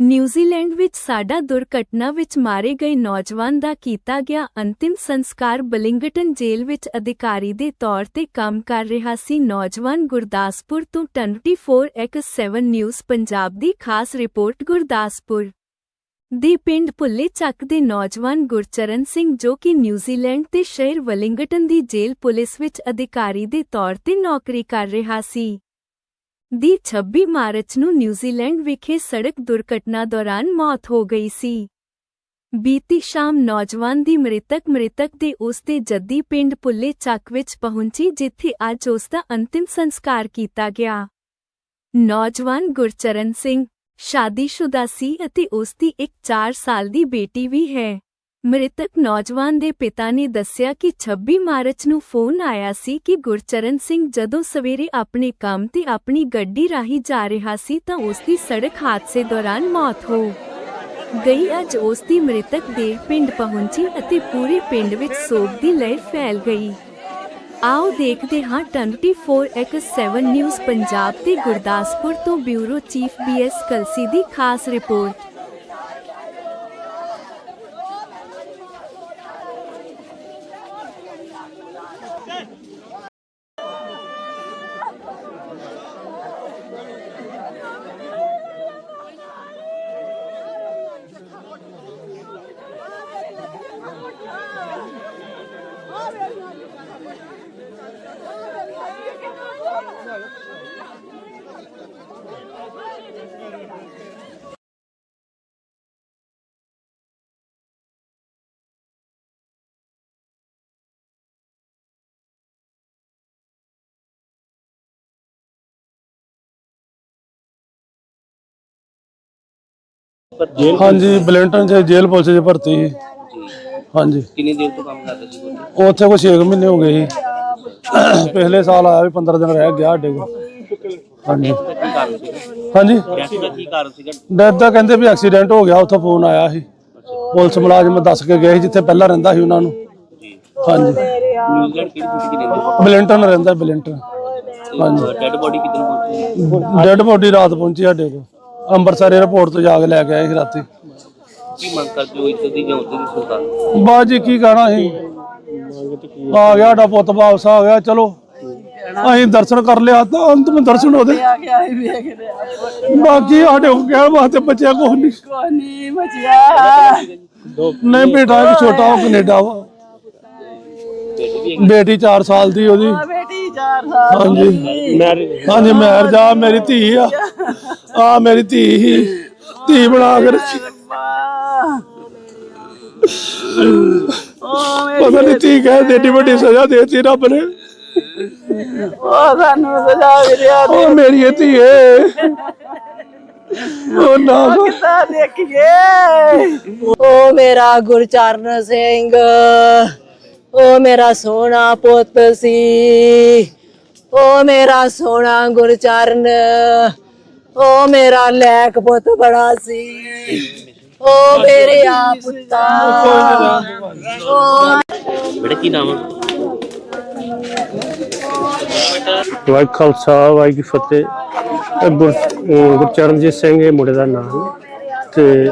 New Zealand ਵਿੱਚ ਸਾਡਾ ਦੁਰਘਟਨਾ ਵਿੱਚ ਮਾਰੇ ਗਏ ਨੌਜਵਾਨ ਦਾ ਕੀਤਾ ਗਿਆ ਅੰਤਿਮ ਸੰਸਕਾਰ ਬਲਿੰਗਟਨ ਜੇਲ੍ਹ ਵਿੱਚ ਅਧਿਕਾਰੀ ਦੇ ਤੌਰ ਤੇ ਕੰਮ ਕਰ ਰਿਹਾ ਸੀ। ਨੌਜਵਾਨ ਗੁਰਦਾਸਪੁਰ ਤੋਂ 24x7 ਨਿਊਜ਼ ਪੰਜਾਬ ਦੀ ਖਾਸ ਰਿਪੋਰਟ ਗੁਰਦਾਸਪੁਰ ਦੇ ਪਿੰਡ ਭੁੱਲੇ ਚੱਕ ਦੇ ਨੌਜਵਾਨ ਗੁਰਚਰਨ ਸਿੰਘ ਜੋ ਕਿ ਨਿਊਜ਼ੀਲੈਂਡ ਦੇ ਸ਼ਹਿਰ ਵਲਿੰਗਟਨ ਦੀ ਜੇਲ੍ਹ ਪੁਲਿਸ ਵਿੱਚ ਅਧਿਕਾਰੀ ਦੇ ਤੌਰ ਤੇ ਨੌਕਰੀ ਕਰ ਰਿਹਾ ਸੀ। ਦੀ 26 ਮਾਰਚ ਨੂੰ ਨਿਊਜ਼ੀਲੈਂਡ ਵਿਖੇ ਸੜਕ ਦੁਰਘਟਨਾ ਦੌਰਾਨ ਮੌਤ ਹੋ ਗਈ ਸੀ। ਬੀਤੀ ਸ਼ਾਮ ਨੌਜਵਾਨ ਦੀ ਮ੍ਰਿਤਕ ਮ੍ਰਿਤਕ ਦੇ ਉਸ ਦੇ ਜੱਦੀ ਪਿੰਡ ਪੁੱਲੇ ਚੱਕ ਵਿੱਚ ਪਹੁੰਚੀ, ਜਿੱਥੇ ਅੱਜ ਉਸ ਦਾ ਅੰਤਿਮ ਸੰਸਕਾਰ ਕੀਤਾ ਗਿਆ। ਨੌਜਵਾਨ ਗੁਰਚਰਨ ਸਿੰਘ ਸ਼ਾਦੀशुदा ਸੀ ਅਤੇ ਉਸ ਦੀ ਇੱਕ 4 ਸਾਲ ਦੀ ਬੇਟੀ ਵੀ ਹੈ। ਮ੍ਰਿਤਕ ਨੌਜਵਾਨ ਦੇ ਪਿਤਾ ਨੇ ਦੱਸਿਆ ਕਿ 26 ਮਾਰਚ ਨੂੰ ਫੋਨ ਆਇਆ ਸੀ ਕਿ ਗੁਰਚਰਨ ਸਿੰਘ ਜਦੋਂ ਸਵੇਰੇ ਆਪਣੇ ਕੰਮ ਤੇ ਆਪਣੀ ਗੱਡੀ ਰਾਹੀਂ ਜਾ ਰਿਹਾ ਸੀ ਤਾਂ ਉਸ ਦੀ ਸੜਕ ਹਾਦਸੇ ਦੌਰਾਨ ਮੌਤ ਹੋ ਗਈ। ਅੱਜ ਉਸ ਦੀ ਮ੍ਰਿਤਕ ਦੇ ਪਿੰਡ ਪਹੁੰਚੀ ਅਤੇ ਪੂਰੇ ਪਿੰਡ ਵਿੱਚ ਸੋਗ ਦੀ ਲਹਿਰ ਫੈਲ ਗਈ। ਆਓ ਦੇਖਦੇ ਹਾਂ 24x7 ਨਿਊਜ਼ ਪੰਜਾਬ ਤੇ ਗੁਰਦਾਸਪੁਰ ਤੋਂ ਬਿਊਰੋ ਚੀਫ ਬੀਐਸ ਕਲਸੀ ਦੀ ਖਾਸ ਰਿਪੋਰਟ। Amen. ਹਾਂਜੀ ਬਲੈਂਟਨ ਚ ਜੇਲ੍ਹ ਪੁਲਿਸ ਚ ਭਰਤੀ ਸੀ। ਹਾਂਜੀ। ਕਿੰਨੀ ਦੇਰ ਤੋਂ ਕੰਮ ਕਰਦੇ ਸੀ ਉੱਥੇ ਕੋਈ 6 ਮਹੀਨੇ ਹੋ ਗਏ ਸੀ। ਪਿਛਲੇ ਸਾਲ ਆਇਆ ਵੀ 15 ਦਿਨ ਰਹਿ ਗਿਆ ਸਾਡੇ ਕੋਲ। ਹਾਂਜੀ। ਕੀ ਕਾਰਨ ਸੀ ਹਾਂਜੀ। ਗੈਸ ਦਾ ਕੀ ਕਾਰਨ ਸੀਗਾ? ਡੈਥ ਦਾ ਕਹਿੰਦੇ ਵੀ ਐਕਸੀਡੈਂਟ ਹੋ ਗਿਆ ਉੱਥੋਂ ਫੋਨ ਆਇਆ ਸੀ। ਪੁਲਿਸ ਮੁਲਾਜ਼ਮ ਦੱਸ ਕੇ ਗਏ ਸੀ ਜਿੱਥੇ ਪਹਿਲਾਂ ਰਹਿੰਦਾ ਸੀ ਉਹਨਾਂ ਨੂੰ। ਹਾਂਜੀ। ਨਿਊਜ਼ੀਲੈਂਡ ਕਿਹੜੀ ਸਿਟੀ ਰਹਿੰਦੇ ਬਲੈਂਟਨ ਰਹਿੰਦਾ ਬਲੈਂਟਨ ਹਾਂਜੀ। ਡੈਡ ਬੋਡੀ ਕਿੱਧਰ ਪਹੁੰਚੀ? ਡੈੱਡ ਬੋਡੀ ਰਾਤ ਪਹੁੰਚੀ ਸਾਡੇ ਕੋਲ। ਅੰਮ੍ਰਿਤਸਰ 에ਅਰਪੋਰਟ ਤੋਂ ਜਾ ਕੇ ਲੈ ਕੇ ਆਏ ਸੀ ਰਾਤੀ। ਕੀ ਮੰਗ ਕਰਦੇ ਹੋ ਇੱਜ਼ਤ ਦੀ ਜਾਂ ਉੱਤੇ ਦੀ ਸਰਕਾਰ ਬਾਅਦ ਜੀ ਕੀ ਕਹਿਣਾ ਸੀ? ਆ ਗਿਆ ਸਾਡਾ ਪੁੱਤ ਵਾਪਸ ਆ ਗਿਆ ਚਲੋ। ਅਸੀਂ ਦਰਸ਼ਨ ਕਰ ਲਿਆ ਤਾਂ ਅੰਤਮ ਦਰਸ਼ਨ ਉਹਦੇ। ਆ ਗਿਆ ਹੀ ਵੇਖ ਰਿਹਾ ਬਾਕੀ ਸਾਡੇ ਕੋਲ ਕਹਿਣ ਵਾਸਤੇ ਬੱਚਿਆ ਕੁਛ ਨਹੀਂ। ਬਚਿਆ। ਨਹੀਂ ਬੇਟਾ ਇੱਕ ਛੋਟਾ ਉਹ ਕੈਨੇਡਾ ਵਾ। ਬੇਟੀ 4 ਸਾਲ ਦੀ ਉਹਦੀ। ਆ ਬੇਟੀ 4 ਸਾਲ ਹਾਂਜੀ। ਹਾਂਜੀ ਮੈਰਿਜ ਆ ਮੇਰੀ ਧੀ ਆ। ਆ ਮੇਰੀ ਧੀ ਧੀ ਬਣਾ ਕੇ ਰੱਖੀ ਉਹ ਮੇਰੀ ਪਤਾ ਨਹੀਂ ਧੀ ਕਹਿ ਏਡੀ ਵੱਡੀ ਸਜ਼ਾ ਦੇਤੀ ਰੱਬ ਨੇ। ਉਹ ਸਾਨੂੰ ਸਜ਼ਾ ਮਿਲਿਆ ਉਹ ਮੇਰੀ ਇਹ ਧੀ ਏ। ਉਹ ਨਾ ਕਿੱਦਾਂ ਦੇਖੀਏ? ਉਹ ਮੇਰਾ ਗੁਰਚਰਨ ਸਿੰਘ। ਉਹ ਮੇਰਾ ਸੋਹਣਾ ਪੁੱਤ ਸੀ। ਉਹ ਮੇਰਾ ਸੋਹਣਾ ਗੁਰਚਰਨ। ਉਹ ਮੇਰਾ ਲੈਕ ਪੁੱਤ ਬੜਾ ਸੀ। ਉਹ ਮੇਰੇ ਆ ਪੁੱਤਾ। ਉਹ ਬੇਟਾ ਕੀ ਨਾਮ ਹੈ ਵਾਹਿ ਖਾਲਸਾ ਵਾਹਿ ਕੀ ਫਤਿਹ। ਇਹ ਗੁਰ ਅਹ ਗੁਰਚਰਨਜੀਤ ਸਿੰਘ ਇਹ ਮੁੰਡੇ ਦਾ ਨਾਮ। ਹੈ ਤੇ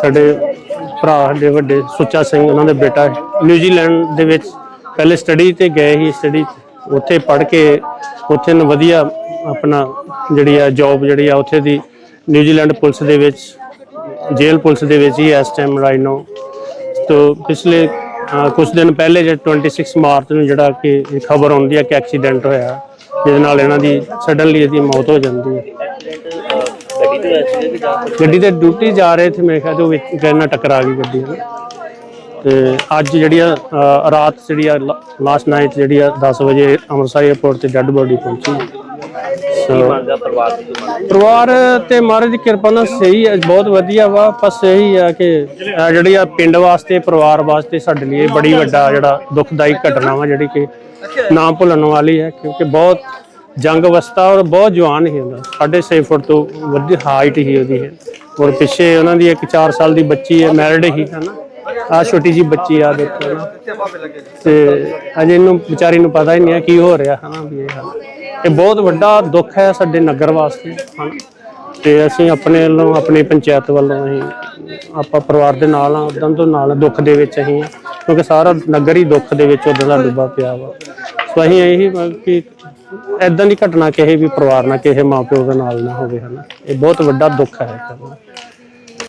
ਸਾਡੇ ਭਰਾ ਸਾਡੇ ਵੱਡੇ ਸੁੱਚਾ ਸਿੰਘ ਉਹਨਾਂ ਦਾ ਬੇਟਾ ਹੈ। ਨਿਊਜ਼ੀਲੈਂਡ ਦੇ ਵਿੱਚ ਪਹਿਲੇ ਸਟੱਡੀ ਤੇ ਗਏ ਸੀ ਸਟੱਡੀ ਉੱਥੇ ਪੜ੍ਹ ਕੇ ਉੱਥੇ ਨੂੰ ਵਧੀਆ ਆਪਣਾ ਜਿਹੜੀ ਆ ਜੌਬ ਜਿਹੜੀ ਆ ਉੱਥੇ ਦੀ ਨਿਊਜ਼ੀਲੈਂਡ ਪੁਲਿਸ ਦੇ ਵਿੱਚ ਜੇਲ੍ਹ ਪੁਲਿਸ ਦੇ ਵਿੱਚ ਹੀ ਇਸ ਟਾਈਮ ਰਾਈਟ ਨਾਓ ਤੋ ਪਿਛਲੇ ਅ, ਕੁਝ ਦਿਨ ਪਹਿਲੇ ਜੇ 26 ਮਾਰਚ ਨੂੰ ਜਿਹੜਾ ਕਿ ਖਬਰ ਆਉਂਦੀ ਹੈ ਕਿ ਐਕਸੀਡੈਂਟ ਹੋਇਆ ਜਿਹਦੇ ਨਾਲ ਇਹਨਾਂ ਦੀ ਸਡਨਲੀ ਇਹਦੀ ਮੌਤ ਹੋ ਜਾਂਦੀ ਹੈ ਗੱਡੀ ਤੇ ਡਿਊਟੀ ਜਾ ਰਹੇ ਸੀ ਮੇਰੇ ਖਿਆਲ ਤੋਂ ਵਿੱਚ ਟ੍ਰੇਨ ਟਕਰਾ ਗਈ ਗੱਡੀ ਨਾਲ ਤੇ ਅੱਜ ਜਿਹੜੀ ਆ ਰਾਤ ਜਿਹੜੀ ਆ ਲਾਸਟ ਨਾਈਟ ਜਿਹੜੀ ਆ 10 ਵਜੇ ਅੰਮ੍ਰਿਤਸਰ 에ਅਰਪੋਰਟ ਤੇ ਡੈੱਡ ਬੋਡੀ ਪਹੁੰਚੀ। ਪਰਿਵਾਰ ਦੀ ਮੰਗ ਪਰਿਵਾਰ ਤੇ ਮਹਾਰਾਜ ਦੀ ਕਿਰਪਾ ਨਾਲ ਸਹੀ ਹੈ ਬਹੁਤ ਵਧੀਆ ਵਾ ਬਸ ਇਹੀ ਆ ਕਿ ਇਹ ਜਿਹੜੀ ਆ ਪਿੰਡ ਵਾਸਤੇ ਪਰਿਵਾਰ ਵਾਸਤੇ ਸਾਡੇ ਲਈ ਇਹ ਬੜੀ ਵੱਡਾ ਜਿਹੜਾ ਦੁਖਦਾਈ ਘਟਨਾ ਵਾ ਜਿਹੜੀ ਕਿ ਨਾ ਭੁੱਲਣ ਵਾਲੀ ਹੈ ਕਿਉਂਕਿ ਬਹੁਤ ਜੰਗ ਅਵਸਥਾ ਔਰ ਬਹੁਤ ਜਵਾਨ ਹੀ ਹੁੰਦਾ 6.5 ਫੁੱਟ ਤੋਂ ਵੱਡੀ ਹਾਈਟ ਹੀ ਉਹਦੀ ਹੈ ਔਰ ਪਿੱਛੇ ਉਹਨਾਂ ਦੀ ਇੱਕ 4 ਸਾਲ ਦੀ ਬੱਚੀ ਹੈ ਮੈਰਿਡ ਹੀ ਹੈ ਨਾ ਆ ਛੋਟੀ ਜੀ ਬੱਚੀ ਆ ਦੇਖੋ ਨਾ। ਤੇ ਅਜੇ ਇਹਨੂੰ ਵਿਚਾਰੀ ਨੂੰ ਪਤਾ ਹੀ ਨਹੀਂ ਹੈ ਕੀ ਹੋ ਰਿਹਾ ਹਨਾ ਵੀ ਇਹ ਹਾਲ। ਇਹ ਬਹੁਤ ਵੱਡਾ ਦੁੱਖ ਹੈ ਸਾਡੇ ਨਗਰ ਵਾਸਤੇ ਹਨਾ ਤੇ ਅਸੀਂ ਆਪਣੇ ਵੱਲੋਂ ਆਪਣੀ ਪੰਚਾਇਤ ਵੱਲੋਂ ਅਸੀਂ ਆਪਾਂ ਪਰਿਵਾਰ ਦੇ ਨਾਲ ਆ ਉਦੋਂ ਤੋਂ ਨਾਲ ਦੁੱਖ ਦੇ ਵਿੱਚ ਅਸੀਂ ਆ, ਕਿਉਂਕਿ ਸਾਰਾ ਨਗਰ ਹੀ ਦੁੱਖ ਦੇ ਵਿੱਚ ਉਦੋਂ ਦਾ ਡੁੱਬਾ ਪਿਆ ਵਾ। ਸੋ ਅਸੀਂ ਇਹੀ ਮੰਗ ਕਿ ਐਦਾਂ ਦੀ ਘਟਨਾ ਕਿਸੇ ਵੀ ਪਰਿਵਾਰ ਨਾਲ ਕਿਸੇ ਮਾਪਿਓ ਦੇ ਨਾਲ ਨਾ ਹੋਵੇ ਹਨਾ। ਇਹ ਬਹੁਤ ਵੱਡਾ ਦੁੱਖ ਹੈ।